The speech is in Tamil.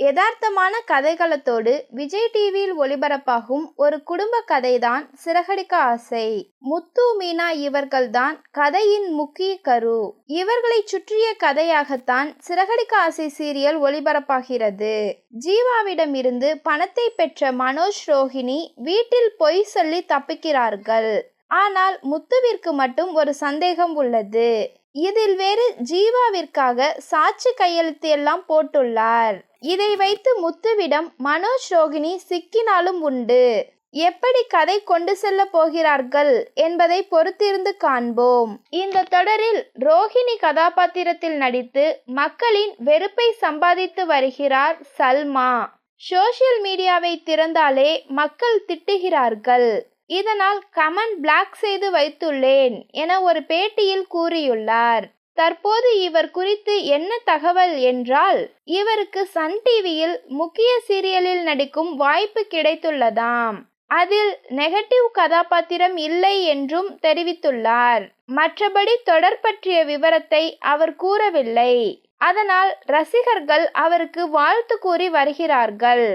யதார்த்தமான கதைகளத்தோடு விஜய் டிவியில் ஒளிபரப்பாகும் ஒரு குடும்ப கதைதான் சிறகடிக்க ஆசை. முத்து மீனா இவர்கள்தான் கதையின் முக்கிய கரு. இவர்களைச் சுற்றிய கதையாகத்தான் சிறகடிக்க ஆசை சீரியல் ஒளிபரப்பாகிறது. ஜீவாவிடம் இருந்து பணத்தை பெற்ற மனோஜ் ரோஹிணி வீட்டில் பொய் சொல்லி தப்பிக்கிறார்கள். ஆனால் முத்துவிற்கு மட்டும் ஒரு சந்தேகம் உள்ளது. இதில் வேறு ஜீவாவிற்காக சாட்சி கையெழுத்து எல்லாம் போட்டுள்ளார். இதை வைத்து முத்துவிடம் மனோஜ் ரோகிணி சிக்கினாலும் உண்டு. எப்படி கதை கொண்டு செல்ல போகிறார்கள் என்பதை பொறுத்திருந்து காண்போம் இந்த தொடரில் ரோஹிணி கதாபாத்திரத்தில் நடித்து மக்களின் வெறுப்பை சம்பாதித்து வருகிறார் சல்மா. சோஷியல் மீடியாவை திறந்தாலே மக்கள் திட்டுகிறார்கள். இதனால் கமெண்ட் பிளாக் செய்து வைத்துள்ளேன் என ஒரு பேட்டியில் கூறியுள்ளார். தற்போது இவர் குறித்து என்ன தகவல் என்றால் இவருக்கு சன் டிவியில் முக்கிய சீரியலில் நடிக்கும் வாய்ப்பு கிடைத்துள்ளதாம். அதில் நெகட்டிவ் கதாபாத்திரம் இல்லை என்றும் தெரிவித்துள்ளார். மற்றபடி தொடர் பற்றிய விவரத்தை அவர் கூறவில்லை. அதனால் ரசிகர்கள் அவருக்கு வாழ்த்து கூறி வருகிறார்கள்.